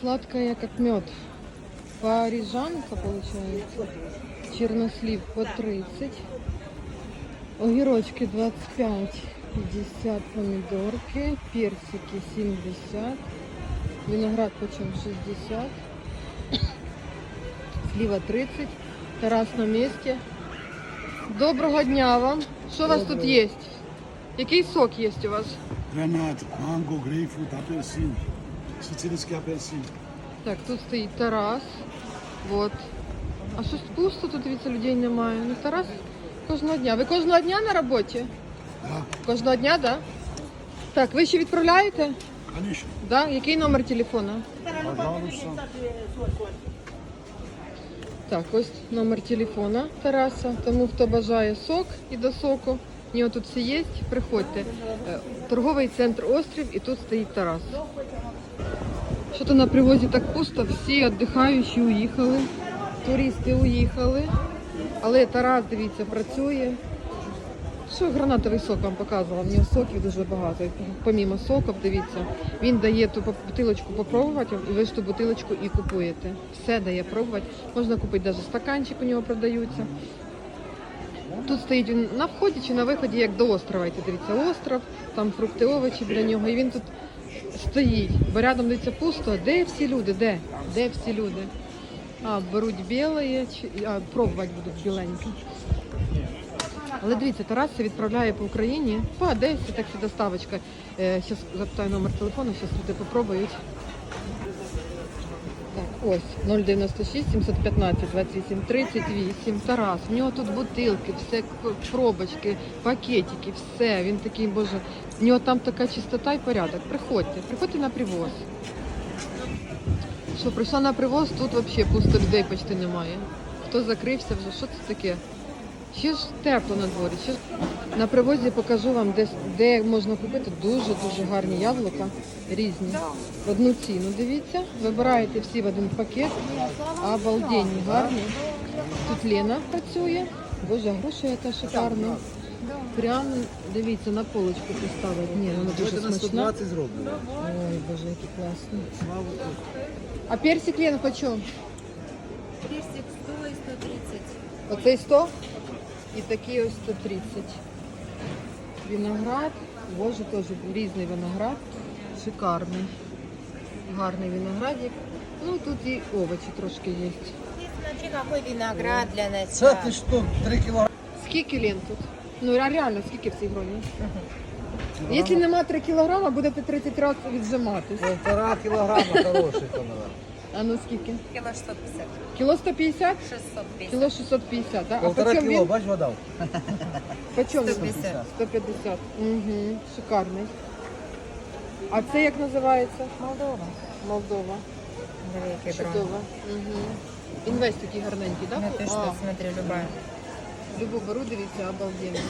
Сладкая, как мед. Парижанка получается. Чернослив по 30. Огірочки 25, 50 помідорки, персики 70, виноград почем 60, слива 30, Тарас на місці. Доброго дня вам. Що у вас тут є? Який сок є у вас? Granat, mango, grapefruit, апельсин. Сицилийский апельсин. Так, тут стоїть Тарас. Вот. А щось пусто, тут дивіться, людей немає. Ну, Тарас кожного дня. Ви кожного дня на роботі? Да, Кожного дня, так? Да? Так, ви ще відправляєте? конечно. Да? Який номер телефона? Пожалуйста. Так, ось номер телефона Тараса. Тому хто бажає сок і до соку. У нього тут все є. Приходьте. Е, Торговий центр Острів і тут стоїть Тарас. Що то на привозі так пусто, всі віддихаючі уїхали, туристи уїхали. Але Тарас, дивіться, працює. Що гранатовий сок вам показувала? В нього соків дуже багато. Помімо соків, дивіться, він дає ту бутилочку попробувати, і ви ж ту бутилочку і купуєте. Все дає пробувати. Можна купити навіть стаканчик, у нього продаються. Тут стоїть на вході чи на виході, як до острова. Йти, дивіться, остров, там фрукти, овочі біля нього. І він тут стоїть. Бо рядом дивіться пусто. Де всі люди? Де? Де всі люди? А, беруть біле, а, пробувати будуть біленьке. Але дивіться, Тарас це відправляє по Україні, по Одесі, так і доставочка. Зараз запитаю номер телефону, зараз люди попробують. Ось 096 715 28 38. Тарас. В нього тут бутилки, все пробочки, пакетики, все. Він такий, боже, в нього там така чистота і порядок. Приходьте, приходьте на привоз. Що, прийшла на привоз, тут взагалі пусто людей почти немає. Хто закрився вже, що це таке? Ще ж тепло на дворі. Ще ж... На привозі покажу вам, де, де можна купити дуже-дуже гарні яблука, різні. В одну ціну, дивіться. Вибираєте всі в один пакет. Обалденні, гарні. Тут Лена працює. Боже, а груша яка шикарна. Прямо, дивіться, на полочку поставить. Ні, вона дуже на смачна. 120 зроблено. Ой, боже, які класні. Слава Богу. А персик, Лена, почем? Персик 100 и 130. Оцей 100 і такий ось 130. Виноград, боже, теж різний виноград, шикарний. Гарний виноградик. Ну тут і овочі трошки є. Смотри, какой виноград для Це начала. ти що, 3 кілограми? Скільки лент тут? Ну реально, скільки в цій гроні? Якщо нема 3 кілограма, будете 30 разів віджиматись. Полтора кілограма хороший то. А ну скільки? Кило 650. Кіло 150? 650. Кіло 650, да? А Полтора почем кіло, він? бач, вода. Почем він? 150. 150. Угу, шикарний. А це як називається? Молдова. Молдова. Великий брон. Чудово. Угу. Інвест такий гарненький, так? Ну ты что, смотри, любая. Любу беру, дивіться, обалденно.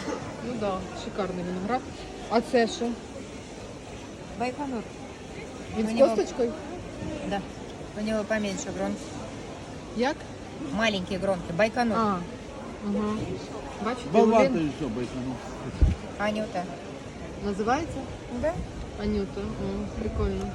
Ну так, да, шикарний виноград. А це що? Байконур. Він з нього- косточкою? Да. У него поменьше гронки. Як? Маленькие гронки. Байконур. А. Угу. Бачите, Лен- еще, байконур. Анюта. називається? Да? Анюта. О, прикольно.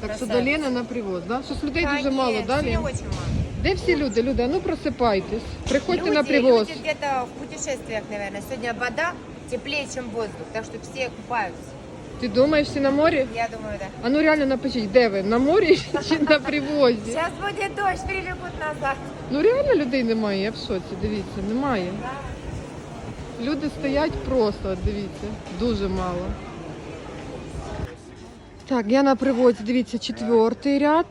Так що до Красавиця. Лени на привоз, да? Щось людей дуже мало, да, Лен? очень мало. Де всі люди? Люди, а ну просипайтесь. Приходьте люди, на привоз. люди где-то в путешествиях, наверное. Сегодня вода теплее, чем воздух. Так что все купаются. Ти думаєш, всі на морі? Я думаю, да. А ну реально напишіть, де ви? На морі чи на привозі? Сейчас будет дождь, прилипут назад. Ну реально людей немає, я в шоці, дивіться, немає. Люди стоять просто, дивіться, дуже мало. Так, я на привозі, дивіться, четвертий ряд.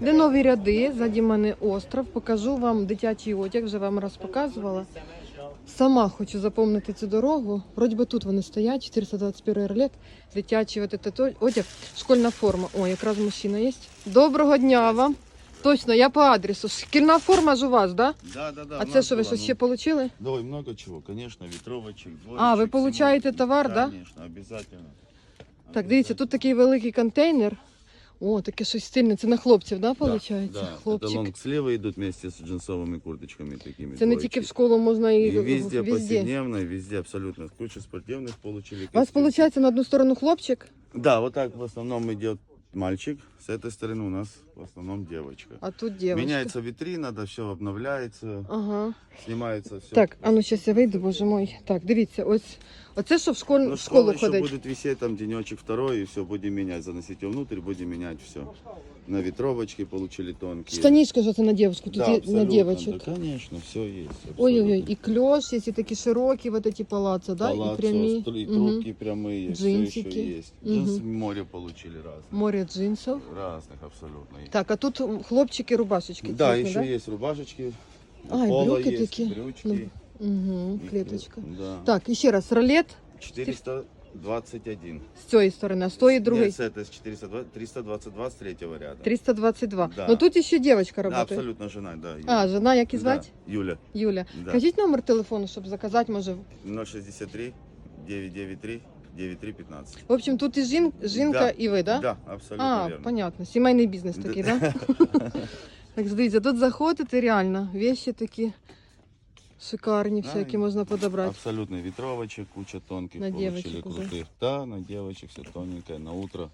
Де нові ряди, ззаді мене остров. Покажу вам дитячий одяг, вже вам раз показувала. Сама хочу запомнити цю дорогу. Вроді би тут вони стоять, 421 ролет, дитячий от этот одяг, школьна форма. О, якраз мужчина є. Доброго дня вам. Точно, я по адресу. Шкільна форма ж у вас, да? Да, да, да. А це що, ви щось ну, ще отримали? Да, ой, много чего, конечно, ветровочек, А, ви получаєте товар, да? Конечно, обязательно. Так, дивіться, тут такий великий контейнер. О, таке щось стильне. Це на хлопців, да, виходить? Да, да. Это Хлопчик. лонг слева идут вместе с джинсовыми курточками такими. Це не тільки в школу можна і, И везде, везде. повседневно, и везде абсолютно. Куча спортивных получили. У вас костюмов. виходить на одну сторону хлопчик? Да, вот так в основном идет мальчик, с этой стороны у нас в основном девочка. А тут дівчинка. Меняется витрина, да, все обновляется, Ага. снимается все. Так, а ну зараз я вийду, боже мой. Так, дивіться, ось оце що в школь... Ну, в школу школа еще ходить. будет висеть там денечек второй, и все, будем менять, заносить его внутрь, будем менять все. На ветровочки получили тонкие. Штанішка ж це на дівчинку, тут да, є на абсолютно, дівчинок. Да, конечно, все есть. Ой-ой-ой, і кльош, є, і такі широкі, вот эти палаци, да, і прямі. и Мгм. трубки прямые, все Джинсики. еще есть. Мгм. Джинсы море получили разных. Море джинсів. Разных абсолютно. Так, а тут м, хлопчики, рубашечки. Да, цветные, еще есть рубашечки. А, и пола брюки есть, такие. брючки. Угу, и клеточка. Да. Так, і ще раз, ролет 421. з цієї сторони, а з тої другої. Нет, с этой с 420, 322 с третьего ряда. 322. Да. Ну тут ще дівчинка Да, працює. абсолютно жена, да. Юля. А, жена, як і звати? Да, Юля. Юля. Да. Кажіть номер телефону, щоб заказати, може. 063 993 9315. В общем, тут і жін, жінка, Да. і ви, да? Да, абсолютно А, верно. понятно. Сімейний бізнес такий, да? Так, дивіться, тут заходите реально, вещи такі шикарні, Да, всякі і- можна подобрати. Абсолютно ветровочек, куча тонких На получили девочек уже. крутых. Да, на девочек все тоненькое, на утро,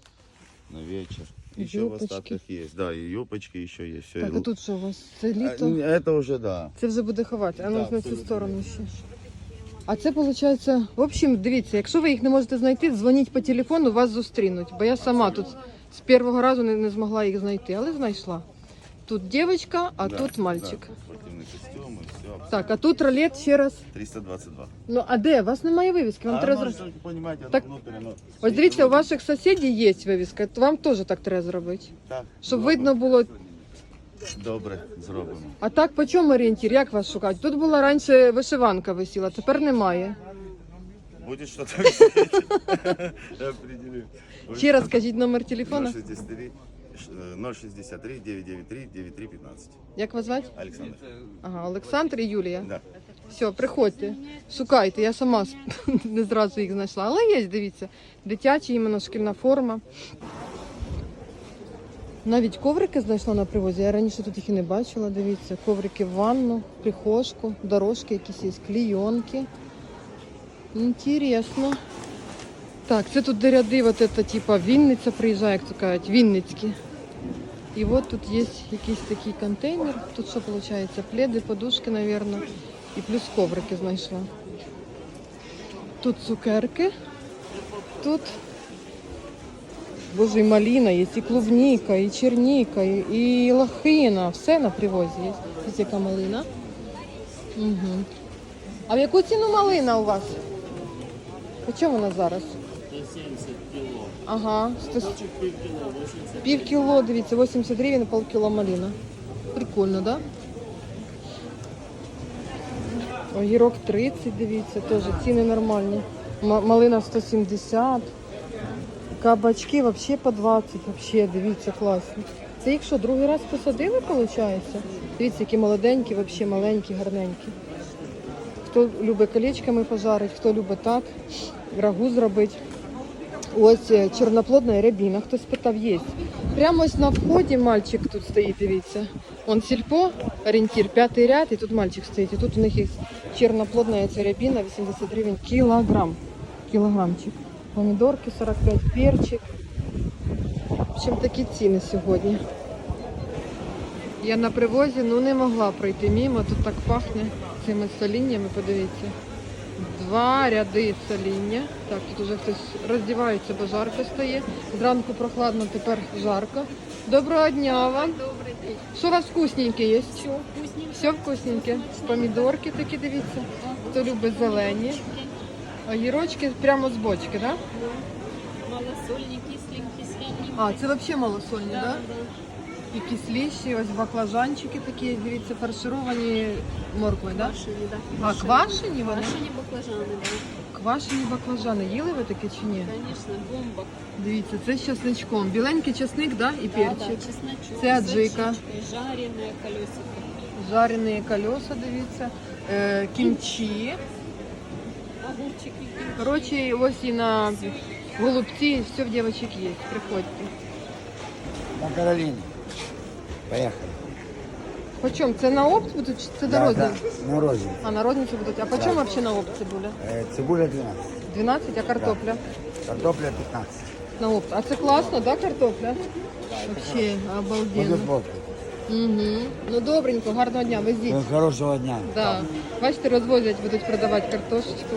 на вечер. Еще в остатках есть. Да, и юбочки еще есть. Все. Так, а тут що у вас? Це літо? Это уже да. Це вже буде ховати. А ну Да, на цю абсолютно сторону ще. А це виходить, в общем, дивіться, якщо ви їх не можете знайти, дзвоніть по телефону, вас зустрінуть. Бо я сама тут з першого разу не, не змогла їх знайти, але знайшла. Тут дівчинка, а тут мальчик. Да, спортивный костюм и все. Так, а тут ролет ще раз. 322. Ну а де? У вас немає вивіски. Вам а треба может, зро- только понимаете, оно Так, Ось дивіться, у ваших сусідів є вивіска, то вам теж так треба зробити. Так, Щоб видно було. Добре, зробимо. А так по чому орієнтір? Як вас шукати? Тут була раніше вишиванка висіла, тепер немає. Будет что-то висеть. Ще раз скажіть номер телефону. 063 э, 063 993 9315. Як вас звати? Александр. Ага, Олександр і Юлія. Да. Все, приходьте, шукайте. Я сама не зразу їх знайшла. Але є, дивіться, дитяча іменно шкільна форма. Навіть коврики знайшла на привозі. Я раніше тут їх і не бачила. Дивіться, коврики в ванну, прихожку, дорожки якісь є, клійонки. Інтересно. Так, це тут де ряди, вот это, типа Вінниця приїжджає, як то кажуть, Вінницькі. І от тут є якийсь такий контейнер. Тут що виходить? Пледи, подушки, мабуть. І плюс коврики знайшла. Тут цукерки. Тут Боже, і маліна є, і клубніка, і черніка, і, лохина. Все на привозі є. Ось яка малина. Угу. А в яку ціну малина у вас? По чому вона зараз? 170 кило. Ага, 100... Пів кіло, 80. Пів кіло, дивіться, 80 гривень, пол кіло малина. Прикольно, да? Огірок 30, дивіться, теж ціни нормальні. Малина 170. Кабачки взагалі по 20, взагалі, дивіться, класні. Це їх що, другий раз посадили, виходить? Дивіться, які молоденькі, взагалі маленькі, гарненькі. Хто любить колечками пожарить, хто любить так, рагу зробити. Ось е, чорноплодна рябіна, хтось питав, є. Прямо ось на вході мальчик тут стоїть, дивіться. Он сільпо, орієнтір, п'ятий ряд, і тут мальчик стоїть. І тут у них є чорноплодна ця рябіна, 80 гривень кілограм. Кілограмчик. Помідорки 45, перчик. В общем, такі ціни сьогодні. Я на привозі ну не могла пройти мимо, тут так пахне цими соліннями, подивіться. Два ряди соління. Так, тут уже хтось роздівається, бо жарко стає. Зранку прохладно, тепер жарко. Доброго дня вам. Добрий день. Що у вас вкусненьке є? Все вкусненько. Все вкусненьке. Помідорки такі, дивіться. Хто любить зелені. Огірочки прямо з бочки, так? Да? Малосольні, кисленькі, свіжі. А, це взагалі малосольні, так? Да? да. І кисліші, ось баклажанчики такі, дивіться, фаршировані морквою, так? Да? Квашені, да. А, квашені вони? Квашені баклажани, да. Квашені баклажани. Їли ви таке чи ні? Звісно, бомба. Дивіться, це з чесничком. Біленький чесник, да? і Да, перчик. да, чесночок, Це аджика. Жарене колесико. Жарені колеса, дивіться. Е, кімчі. Коротше, ось і на голубці все в дівчаток є. Приходьте. На Каролине. Поехали. Почому? Це на опт будуть чи це Да, дорозі? да, на розі. А на розниці будуть. А по чому взагалі на опт цибуля? Е, Цибуля 12. 12, а картопля? Картопля 15. на опт. А це класно, да, картопля? Вообще, обалденно. попит. Угу. Ну добренько, гарного дня, везіть. Всем хорошего дня. Да. Бачите, розвозять, будуть продавати картошечку,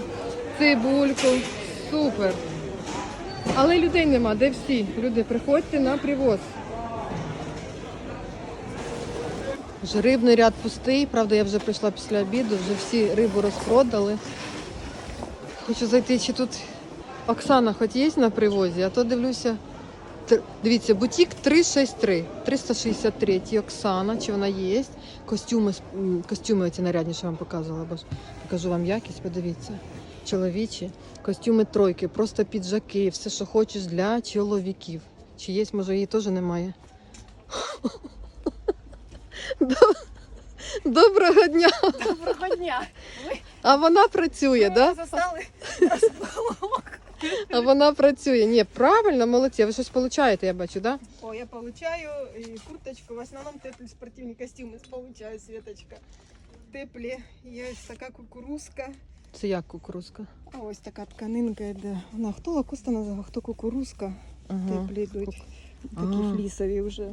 цибульку. Супер. Але людей нема, де всі? Люди, приходьте на привоз. Вже рибний ряд пустий, правда, я вже прийшла після обіду, вже всі рибу розпродали. Хочу зайти, чи тут Оксана хоч є на привозі, а то дивлюся. Дивіться, бутік 363, 363 Оксана, чи вона є. Костюми, костюми оці нарядні, що вам показувала, бо ж покажу вам якість, подивіться. Чоловічі, костюми тройки, просто піджаки, все, що хочеш для чоловіків. Чи є, може, її теж немає. Доброго дня! Доброго дня. А вона працює, так? Да? А вона працює. Ні, правильно, молодці. Ви щось получаєте, я бачу, так? Да? О, я получаю курточку. В основном теплі спортивні костюми получаю, Светочка. Теплі. Є така кукурузка. Це як кукурузка? А ось така тканинка йде. Вона хто лакуста називає, хто кукурузка. Ага. Теплі йдуть. Такі А. флісові вже.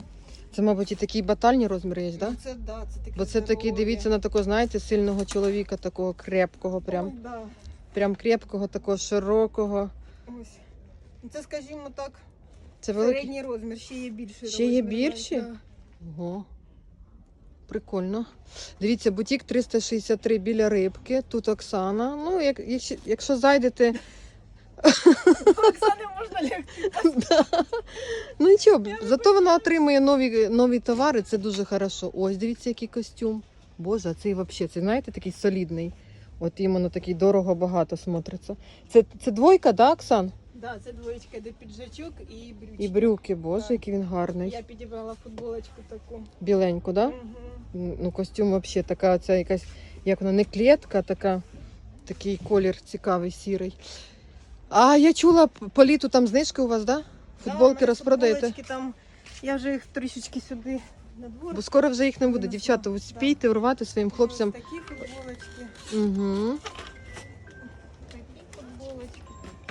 Це, мабуть, і такі батальні розміри є, так? Да? Ну, Це, да, це такі Бо це такий, дивіться на такого, знаєте, сильного чоловіка, такого крепкого, прям, Ой, да. прям крепкого, такого широкого. Ось. Ну, Це, скажімо так, Це великий. середній розмір, ще є більший Ще є більші? да. Ого. Прикольно. Дивіться, бутік 363 біля рибки. Тут Оксана. Ну, як, якщо, якщо зайдете. Оксани можна лягти. Ну нічого, зато вона отримує нові, нові товари, це дуже хорошо. Ось, дивіться, який костюм. Боже, а цей взагалі, це знаєте, такий солідний. От іменно такий дорого багато смотриться. Це, це двойка, да, Оксан? Да, це двоєчка, де піджачок і брючки. І брюки, боже, Так. який він гарний. Я підібрала футболочку таку. Біленьку, да? Мгм. Ну, костюм взагалі така ця якась, як вона, не клетка, а така, такий колір цікавий, сірий. А я чула, по літу там знижки у вас, да? Да, Футболки мене розпродаєте? Там, я вже їх трішечки сюди на двор. Бо скоро вже їх не буде. Дівчата, успійте урвати своїм хлопцям. Ось Такі футболочки. Угу. Такі футболочки.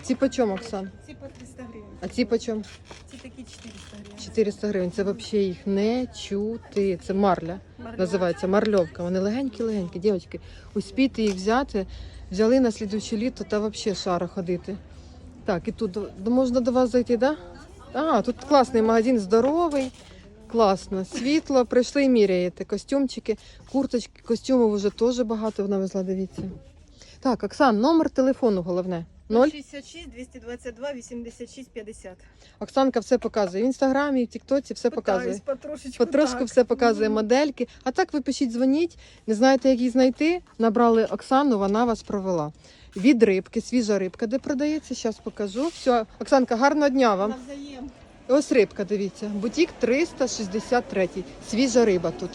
Ці по чому, Оксан? Ці по 300 гривень. А ці по чому? Ці такі 400 гривень. 400 гривень. Це взагалі їх не чути. Це марля. Марльова. Називається марльовка. Вони легенькі-легенькі, дівчатки. Успійте їх взяти. Взяли на слідуюче літо та взагалі шара ходити. Так, і тут можна до вас зайти, так? Да? А, тут класний магазин, здоровий. Класно, світло, прийшли і міряєте. Костюмчики, курточки, костюмів вже теж багато навезла, дивіться. Так, Оксан, номер телефону головне. 0. 66 222 86 50. Оксанка все показує. В інстаграмі, в Тіктоці все показує. Потрошечку. Потрошку так. все показує модельки. А так ви пишіть, дзвоніть, не знаєте, як її знайти. Набрали Оксану, вона вас провела. Від рибки, свіжа рибка, де продається, зараз покажу. Все, Оксанка, гарного дня вам. Навзаєм. Ось рибка, дивіться. Бутік 363. Свіжа риба тут.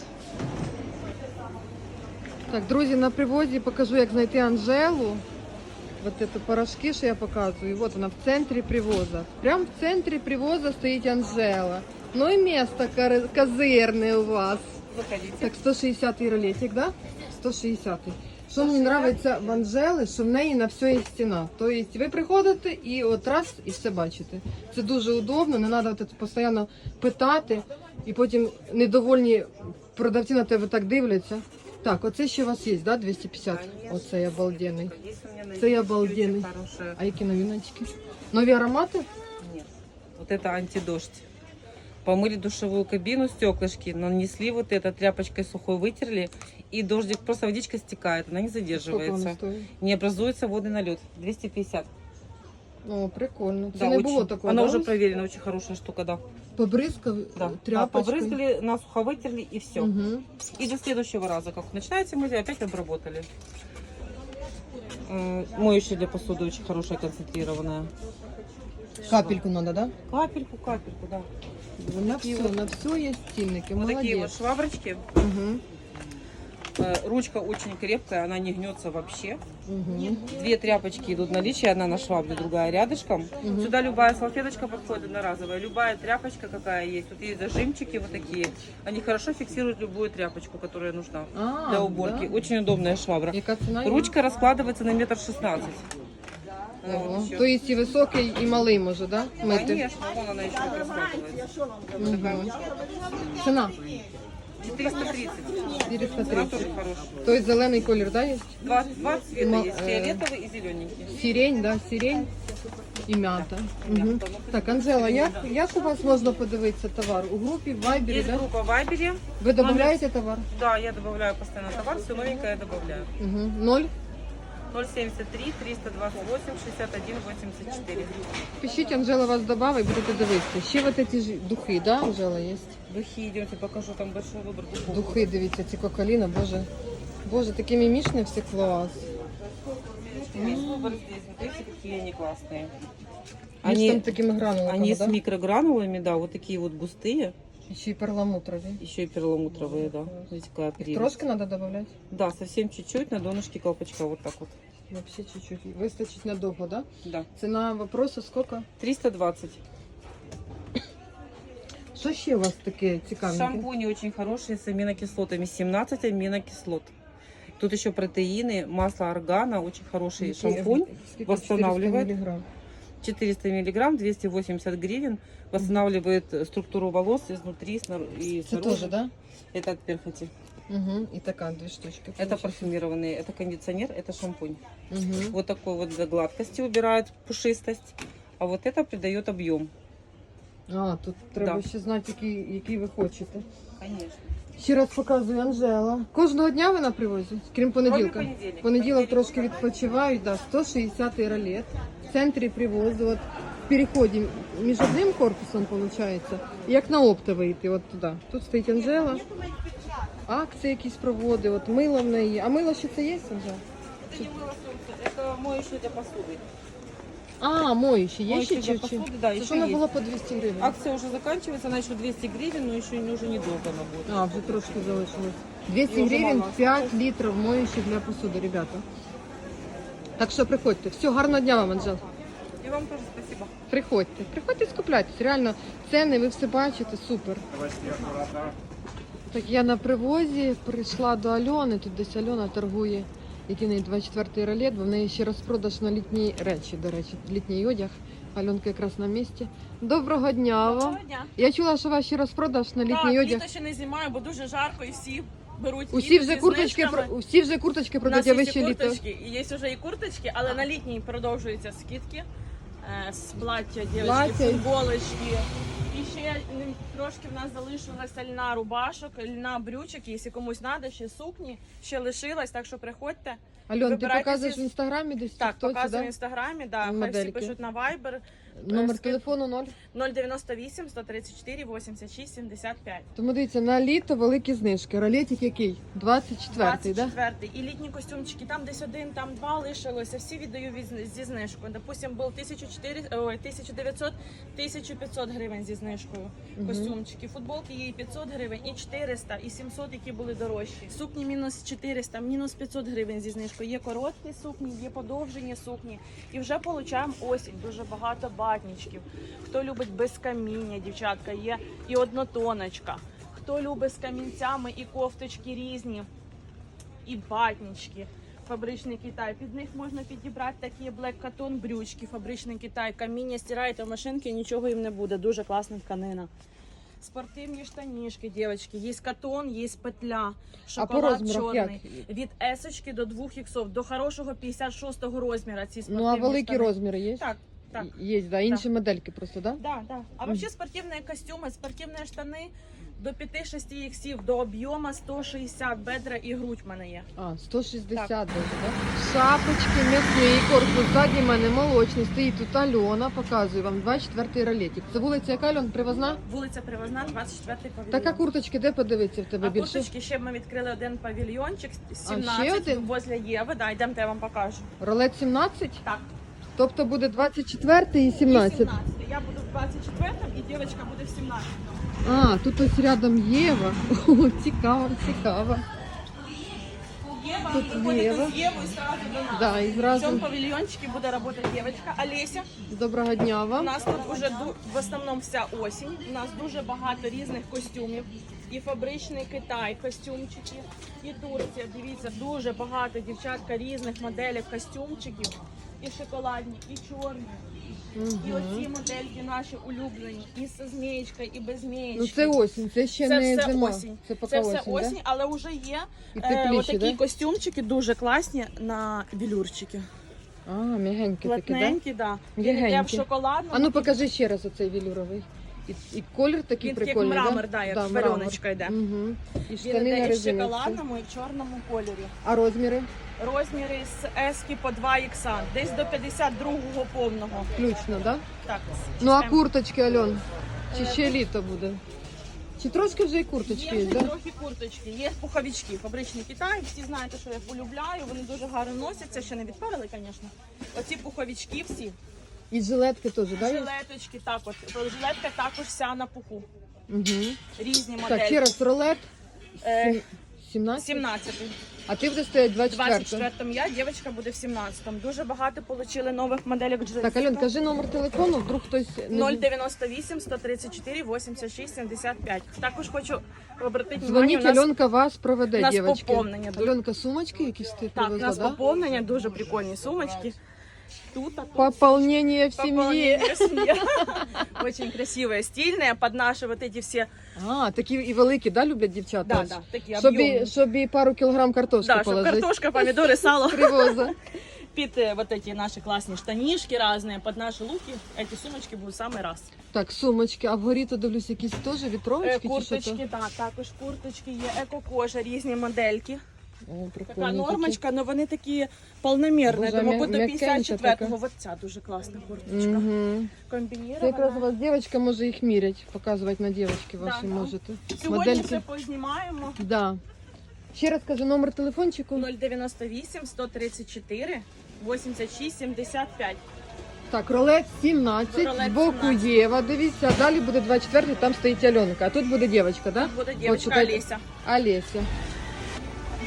Так, друзі, на привозі покажу, як знайти Анжелу. Вот это порошки, що я показую. Вот вона в центрі привоза. Прямо в центрі привоза стоїть Анжела. Ну і місто кар- козирне у вас. Так, 160-й ролетик, да? 160-й. Що мені подобається в Анжели, що в неї на все є стіна. Тобто ви приходите і от раз і все бачите. Це дуже удобно, не треба постійно питати, і потім недовольні продавці на тебе так дивляться. Так, оце ще у вас є, да, 250? Оцей обалденний. Це обалденний. А які новиночки? Нові аромати? Нет. Вот это антидождь. Помыли душевую кабину, стеклышки, нанесли вот это тряпочкой сухой вытерли, и дождик, просто водичка стекает, она не Скільки задерживается. вони стоять? Не образуется водный налет. 250. О, прикольно. Це Да, не очень. було такого. Она да? уже проверена, очень хорошая штука, да. Побризкав Да, да тряпочкою. побрызгали, насухо вытерли и все. Угу. И до следующего раза, как начинаете мыть, опять обработали. Э, Моющее для посуды очень хорошая, концентрированная. Капельку надо, да? Капельку, капельку, да. На Такі все, на все є стільники. Вот такие вот Молодець. шваброчки. Угу. Э, Ручка очень крепкая, она не гнется вообще. Угу. Две тряпочки идут в наличие, одна на швабре, другая рядышком. Мгм. Сюда любая салфеточка подходит одноразовая, любая тряпочка какая есть. Тут есть зажимчики вот такие. Они хорошо фиксируют любую тряпочку, которая нужна для уборки. Очень удобная швабра. Яка ціна? її? Ручка раскладывается на метр шестнадцать. Ого. еще. То есть і високий, і малий може, да? Мити? Конечно, вон она еще раскатывается. Мгм. Ціна 430. Она 430. То есть зелений колір, да, є? Два, два цвета Ма- есть, э, фиолетовый и зелененький. Сирень, да, сирень і м'ята. Угу. Так, Анжела, як, як у вас можна подивитися товар? У групі, в Вайбері, Есть да? группа в Вайбере. Ви додаєте товар? Да, я добавляю постоянно товар, все новенькое я добавляю. Угу. Ноль? 073 328 61 84. Пишіть, Анжела вас добавить, будете дивитися. Ще вот ці ж духи, да, Анжела, є? Духи идемте, покажу, там большой выбор духов. Духи, дивіться, ці кокаліна, боже. Боже, такі мімішні всі клас. Весь выбор здесь, смотрите, какие они классные. Вони ж там Они, такими гранулами, они с да? микрогранулами, да, вот такие вот густые, Ще й перламутрові. еще и перламутровые, да. Видите, какая Їх прелесть. трошки треба додати? Да, совсем чуть-чуть на донышке колпачка, вот так вот. Вообще чуть-чуть. Вистачить надовго, да? Да. Ціна вопросу скільки? 320. Що ще у вас таке цікавеньке? Шампуни очень хорошие с аминокислотами, 17 аминокислот. Тут еще протеины, масло органа, очень хороший Який- шампунь. скільки? восстанавливает. 400 міліграм. 400 миллиграмм, 280 гривен. Восстанавливает э, структуру волос изнутри снар- и Це снаружи. теж, да? Это от перхоти. Угу. І така, дві штучки. Это парфюмированный, это кондиционер, это шампунь. Угу. Вот такой вот для гладкости убирает пушистость. А вот это придает объем. А, тут треба Да. ще знати, який, який ви хочете. Конечно. Ще раз показую Анжела. Кожного дня ви на привозі, крім понеділка. Кроме понедельника. Понеділок трошки відпочивають, да, 160 ролет. В центрі привозу, от в переході між одним корпусом, виходить, як на оптовий йти, от туди. Тут стоїть Анжела. Акції якісь проводить, от мило в неї. А мило ще це є, Анжела? Это не мыло солнце, это моющее для посуды. А, моющі, є ще Моющее чи? для чи? посуды, да, еще вона есть. була по 200 гривень. Акция уже заканчивается, она еще 200 гривен, но еще не уже недолго она будет. А, вже трошки залишилось. 200 І гривень, мало. 5 літрів моющих для посуди, ребята. Так що приходьте. Все, гарного дня вам, Анжел. И вам тоже спасибо. Приходьте. Приходьте скупляйтесь. Реально, ціни ви все бачите, супер. Так я на привозі прийшла до Альони. Тут десь Альона торгує, який в неї 24-й ролет, бо в неї ще розпродаж на літні речі, до речі, літній одяг. Альонка якраз на місці. Доброго дня вам. Доброго дня. Я чула, що ще розпродаж на літній так, одяг. літо ще не знімаю, бо дуже жарко і всі беруть Усі літо вже зі курточки, знижками. про- усі вже курточки У нас продають, а є ви і ще літо. курточки, і є вже і курточки, але на літній продовжуються скидки. Е, З плаття, дівчатки, Плаття. футболочки. І ще м, трошки в нас залишилася льна рубашок, льна брючок, якщо комусь треба, ще сукні, ще лишилась, так що приходьте. Альон, ти показуєш в інстаграмі десь Так, показую в інстаграмі, да, хай Модельки. всі пишуть на Viber Номер телефону 0. 098 134 86 75. Тому дивіться, на літо великі знижки. Ролетик який? 24-й, да? 24 І літні костюмчики, там десь один, там два лишилося. Всі віддаю від- зі знижкою. Допустим, був 1400, ой, 1900, 1500 гривень зі знижкою. Мгм. Костюмчики. Футболки є і 500 гривень, і 400, і 700, які були дорожчі. Сукні мінус 400, мінус 500 гривень зі знижкою. Є короткі сукні, є подовжені сукні. І вже получаємо осінь. Дуже багато батнічків. Хто любить без каміння, дівчатка, є і однотоночка. Хто любить з камінцями і кофточки різні, і батнічки. Фабричний Китай. Під них можна підібрати такі Black Cotton брючки, фабричний Китай. Каміння стираєте в машинки, нічого їм не буде. Дуже класна тканина. Спортивні штанішки, дівчатки. Є катон, є петля. Шоколад чорний. як? Від есочки до 2 іксов, до хорошого 56 розміру. Ці спортивні Ну а великі штани. розміри є? Так, так. Є, да, інші модельки просто, да? Да, да. А вообще спортивные костюмы, спортивные штани до 5-6 іксів, до об'єму 160 бедра і грудь в мене є. А, 160 даже, да? Шапочки, м'ясний корпус, ззаді мене молочний, стоїть тут Альона, показую вам 24-й ролетик. Це вулиця яка, Альон, привозна? Вулиця Привозна, 24 павільйон. Така курточки, де подивитися в тебе а більше? курточки ще ми відкрили один павільйончик, ще 17 один? возле Єви. Да, йдемте, я вам покажу. Ролет 17? Так. Тобто буде 24 і І 17. 17. Я буду в 24 і дівчинка буде в 17. А, тут ось рядом Єва. О, цікаво, цікаво. Єва, Тут приходите Єва. з Євою сразу до нас. Да, і В цьому зразу павільйончику буде працювати дівчинка Олеся. доброго дня У вам. нас тут вже ду- в основному вся осінь. У нас дуже багато різних костюмів. І фабричний Китай, костюмчики, і Турція. Дивіться, дуже багато дівчатка різних моделей костюмчиків. І шоколадні, і чорні. І оці модельки наші улюблені, і з змієчкою, і без змієчки. Ну це осінь, це ще Це не все зима. осінь. Це поки Це все осінь, осінь, Да? але вже є І е, отакі да? костюмчики дуже класні на білюрчики. А, м'ягенькі такі, да? Платненькі, да. Він йде в М'ягенькі. шоколадному. А ну покажи ще раз оцей велюровий. І, і колір такий Він як прикольний, мрамор, да, як варіоночка йде. Угу. І Він штани на йде і в шоколадному, і в чорному кольорі. А розміри? Розміри з ески по 2 ікса, десь до 52-го повного. Включно, да? Так, Ну а курточки, Альон? Чи Е, ще літо буде? Чи трошки вже і курточки Є є, вже да? трохи курточки, є пуховички, фабричний Китай. Всі знаєте, що я полюбляю. Вони дуже гарно носяться. Ще не відпарили, звісно. Оці пуховички всі. І жилетки теж, да? є? Жилеточки так от. Жилетка також вся на пуху. Угу. Різні Так, моделі. ще раз ролет. Е, 17? 17 А ти будеш стояти 24 24-му я, дівчинка буде в 17-му. Дуже багато отримали нових моделек джинсів. Так, Альон, кажи номер телефону, вдруг хтось не 098 134 86 75. Також хочу обратити увагу, Дзвоніть, у нас, Альонка вас проведе, у нас дівчатки. поповнення. дуже- Альонка, сумочки якісь ти Так, у привезла, нас да? поповнення, дуже прикольні сумочки. Тут, а тут Пополнение в семье. пополнение в семье. Очень красивые, стильные, под наши вот эти все, А, такі і великі, да, люблять дівчата? да, да, такие Щоб і, объемные. щоб і пару кілограм картошки Да, чтобы положити. картошка, помидоры, сало. Привоза. Під э, вот эти наши классные штанишки разные, под наши луки. Эти сумочки будут в самый раз. Так, сумочки, а вгорі то дивлюсь, якісь теж Е, вітровочки чи що то? Курточки, так, також курточки є, еко-кожа, різні модельки. О, Така прикольні нормочка, але вони такі полномірні, Дуже тому м'я- буде м'якенька 54-го. От ця дуже класна курточка. Угу. Це якраз у вас дівчинка може їх міряти, показувати на дівчатки ваші Да, да. можете. Сьогодні Модельки. все познімаємо. Да. Ще раз кажи номер телефончику. 098 134 86 75. Так, ролет 17, Ролет збоку 17. Єва, дивіться, а далі буде 24, там стоїть Альонка, а тут буде дівчинка, да? Буде дівчинка. Олеся. Олеся.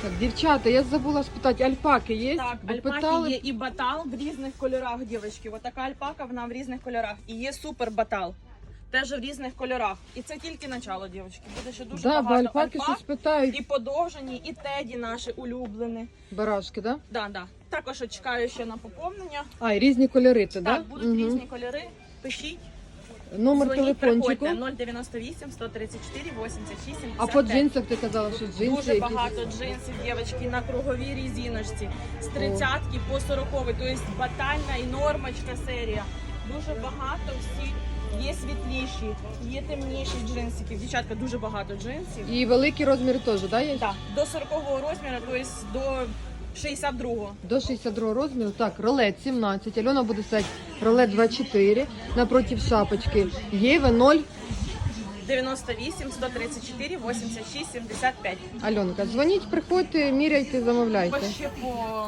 Так, дівчата, я забула спитати, альпаки є? Так, Бо альпаки питали. є і батал в різних кольорах, дівчатки. Ось така альпака, вона в різних кольорах. І є супер батал. Теж в різних кольорах. І це тільки начало, дівчатки. Буде ще дуже Да, бо багато альпаки альпак. щось питають. І подовжені, і теді наші улюблені. Барашки, да? Да, да. Також чекаю ще на поповнення. А, і різні кольори, то, Так, да? будуть Мгм. різні кольори. Пишіть, Номер дзвоніть, телефончику. приходьте 098 134 86 75. А по джинсах ти казала, що джинси Дуже якісь. багато джинсів, дівчатки, на круговій резиночці. З 30 по 40, тобто батальна і нормочка серія. Дуже багато всі. Є світліші, є темніші джинсики. Дівчатка, дуже багато джинсів. І великі розміри теж, да, є? Так, до 40 розміру, тобто до 62-го. До 62 розміру. Так, ролет 17, Альона буде стати ролет 24, напротив шапочки. Єви 0. 98 134 86 75. Альонка, дзвоніть, приходьте, міряйте, замовляйте. Ще по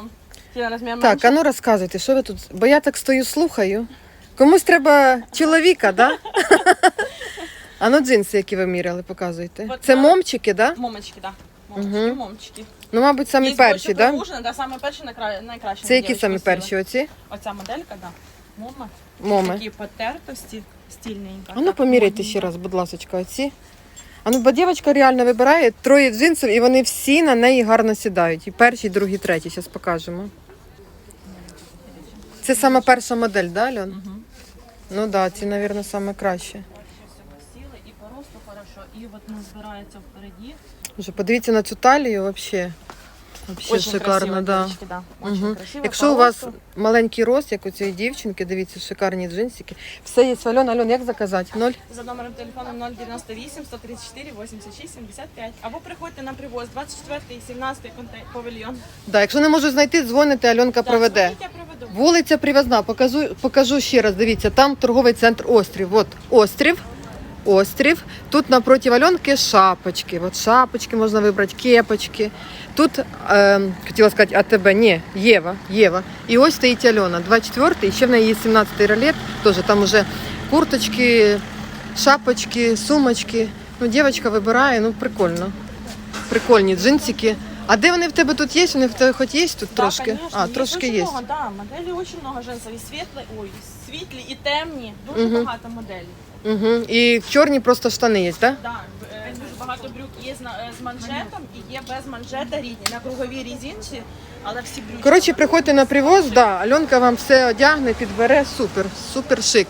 Ті розмір Так, менше. а ну розказуйте, що ви тут? Бо я так стою, слухаю. Комусь треба чоловіка, да? А ну джинси, які ви міряли, показуйте. От Це на- момчики, да? Момочки, так. Да. Момочки, Мгм. момчики. Ну, мабуть, самі Є перші, більше да? да, саме перші найкра... найкращі. Це які самі перші оці? Оця моделька, да. Мома. Моми. Такі потертості, стильненько. А ну Так, поміряйте ще раз, будь ласка, оці. А ну, бо дівчинка реально вибирає троє джинсів, і вони всі на неї гарно сідають. І перші, і другі, і треті. Зараз покажемо. Це саме перша модель, да, Альон? Мгм. Ну так, да, ці, мабуть, саме краще. Сіли і по росту хорошо, і от не збирається впереді. Вже подивіться на цю талію, взагалі. Взагалі Очень шикарно, красиво, да. девочки, да. Очень Угу. красиво. Якщо по у вас росту. маленький рост, як у цієї дівчинки, дивіться, шикарні джинсики. Все є. Альон, Альон, як заказати? Ноль? За номером телефону 098 134 86 75. Або приходьте на привоз 24 і 17 контей- павільйон. Да, якщо не можу знайти, дзвоните, Альонка Да, проведе. дзвоніть, я проведу. Вулиця Привозна, покажу, покажу ще раз. Дивіться, там торговий центр Острів. От Острів. Острів. Тут напроти Альонки шапочки. От шапочки можна вибрати, кепочки. Тут, е, хотіла сказати, АТБ, ні, Єва, Єва. І ось стоїть Альона, 24 і ще в неї є 17 ролет. Теж там уже курточки, шапочки, сумочки. Ну, дівчинка вибирає, ну прикольно. Прикольні джинсики. А де вони в тебе тут є? Вони в тебе хоч є тут Да, трошки? конечно, а, трошки є. Много, да, моделі дуже много женські, світлі, ой, світлі і темні. Дуже Мгм. багато моделей. Угу. І чорні просто штани є, так? Да, е, дуже багато багато брюк є з, на- е, з манжетом і є без манжета рідні на круговій різінці, але всі брюки. Коротше, приходьте на привоз, да, Альонка вам все одягне, підбере, супер, супер шик.